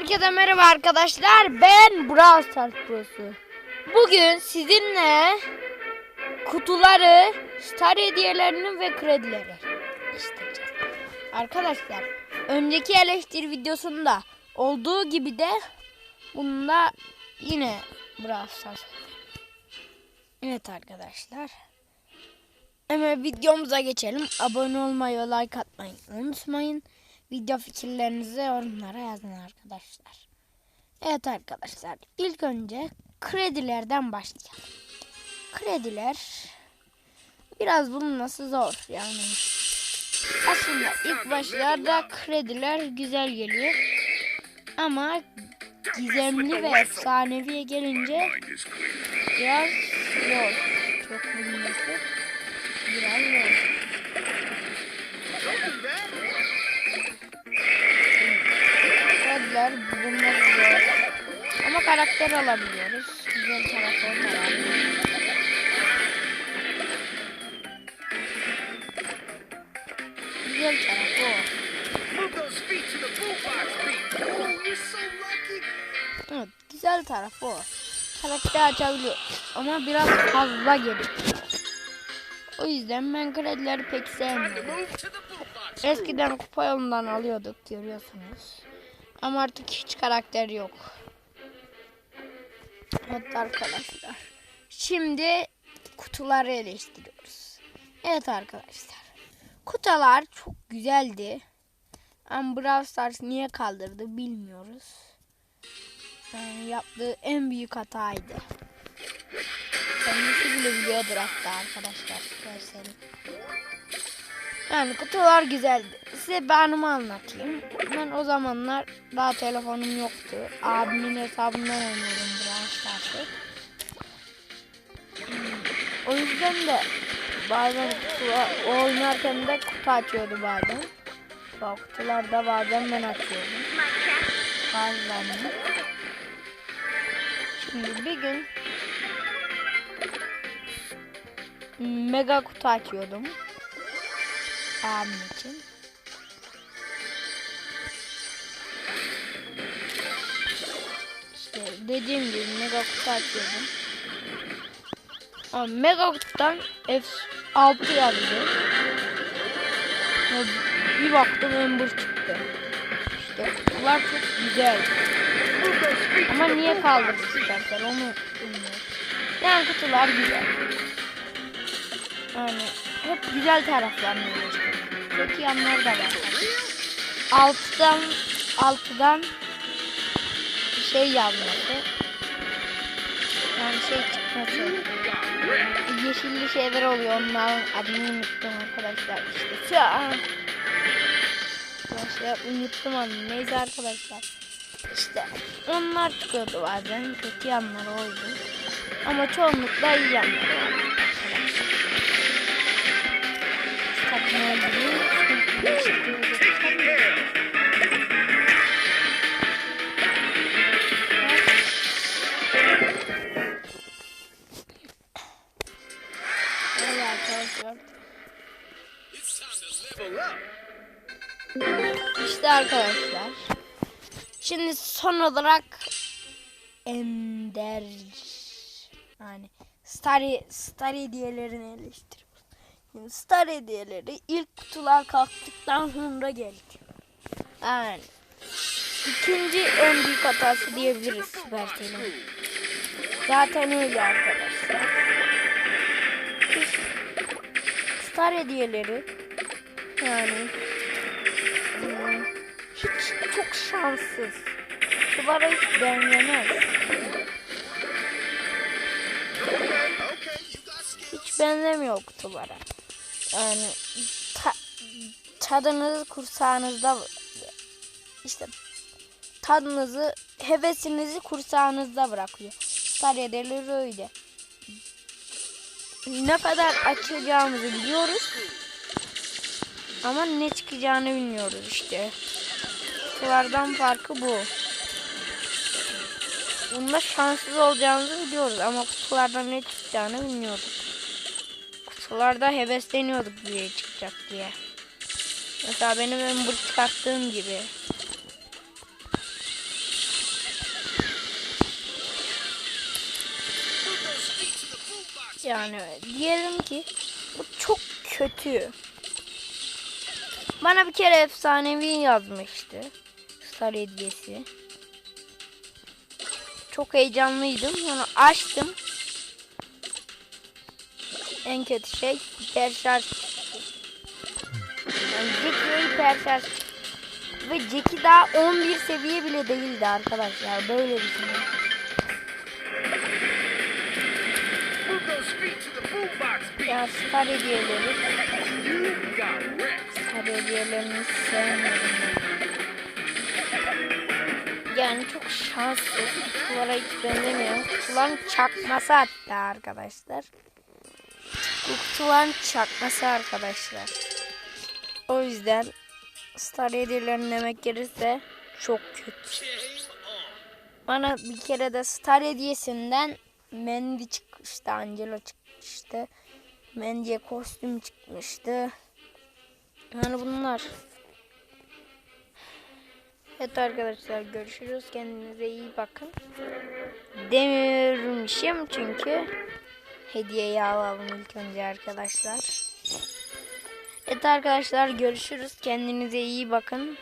Herkese merhaba arkadaşlar. Ben Brawl Stars Pro'su. Bugün sizinle kutuları, star hediyelerini ve kredileri işleyeceğiz. Arkadaşlar, önceki eleştiri videosunda olduğu gibi de bunda yine Brawl Stars. Evet arkadaşlar. Hemen videomuza geçelim. Abone olmayı ve like atmayı unutmayın. Video fikirlerinizi yorumlara yazın arkadaşlar. Evet arkadaşlar ilk önce kredilerden başlayalım. Krediler biraz bulunması zor yani. Aslında ilk başlarda krediler güzel geliyor. Ama gizemli ve efsaneviye gelince biraz zor. Çok bulunması biraz zor. Bulunmak zor. Ama karakter alabiliyoruz. Güzel tarafı onlar abi. Güzel tarafı o. Oh, lucky. Evet, güzel tarafı o. Karakter açabiliyor. Ama biraz fazla geliyor. O yüzden ben kredileri pek sevmiyorum. Eskiden kupa yolundan alıyorduk görüyorsunuz. Ama artık hiç karakter yok. Evet arkadaşlar. Şimdi kutuları eleştiriyoruz. Evet arkadaşlar. Kutular çok güzeldi. Ama Brawl Stars niye kaldırdı bilmiyoruz. Yani yaptığı en büyük hataydı. Kendisi bile biliyordur hatta arkadaşlar. Görseli. Yani kutular güzeldi. Size bir anımı anlatayım. Ben o zamanlar daha telefonum yoktu. Abimin hesabından oynuyordum Brawl O yüzden de bazen o oynarken de kutu açıyordu bazen. O kutularda bazen ben açıyordum. Bazılarını. Şimdi bir gün mega kutu açıyordum abim için. Dediğim gibi mega kutu açıyordum. Ama mega kutudan F6 yazdı. Ya Bir baktım Ember çıktı. İşte kutular çok güzel. Ama niye istersen onu bilmiyorum. Yani kutular güzel. Yani hep güzel taraflarını gösteriyor. Kötü yanları da var. Altıdan altıdan şey yazması. Yani şey çıkması. Yeşilli şeyler oluyor. Onların adını unuttum arkadaşlar. İşte şu an. Arkadaşlar unuttum onu. Neyse arkadaşlar. İşte onlar çıkıyordu bazen. Kötü yanları oydu. Ama çoğunlukla iyi yanları vardı. Takma öldürüyor. Arkadaşlar. İşte arkadaşlar. Şimdi son olarak Ender yani Star, Star hediyelerini eleştiriyoruz. Şimdi Star hediyeleri ilk kutular kalktıktan sonra geldi. Yani ikinci en büyük hatası diyebiliriz Supercell'in. Zaten öyle arkadaşlar. Star hediyeleri yani hiç çok şanssız. Kutulara hiç skill. Hiç benzemiyor kutulara. Yani ta, tadınız kursağınızda işte tadınızı hevesinizi kursağınızda bırakıyor. Star hediyeleri öyle. Ne kadar açacağımızı biliyoruz. Ama ne çıkacağını bilmiyoruz işte. Kutulardan farkı bu. Bunda şanssız olacağımızı biliyoruz ama kutulardan ne çıkacağını bilmiyorduk. Kutularda hevesleniyorduk diye çıkacak diye. Mesela benim Ember çıkarttığım gibi. Yani diyelim ki bu çok kötü. Bana bir kere efsanevi yazmıştı. Star hediyesi. Çok heyecanlıydım. Sonra açtım. En kötü şey hiperşarj. Yani Jackie'ye hiperşarj. Ve Jackie daha 11 seviye bile değildi arkadaşlar. Böyle düşünün. Move Ya star hediyeleri. Star hediyelerini ben. Yani çok şanssız. Kutulara hiç benzemiyor. Kutuların çakması hatta arkadaşlar. Bu kutuların çakması arkadaşlar. O yüzden Star hediyelerini demek gerekirse çok kötü. Bana bir kere de Star hediyesinden Mandy çıkmıştı. Angela çıkmıştı. Mandy'ye kostüm çıkmıştı. Yani bunlar. Evet arkadaşlar görüşürüz. Kendinize iyi bakın. Demirmişim çünkü hediyeyi alalım ilk önce arkadaşlar. Evet arkadaşlar görüşürüz. Kendinize iyi bakın.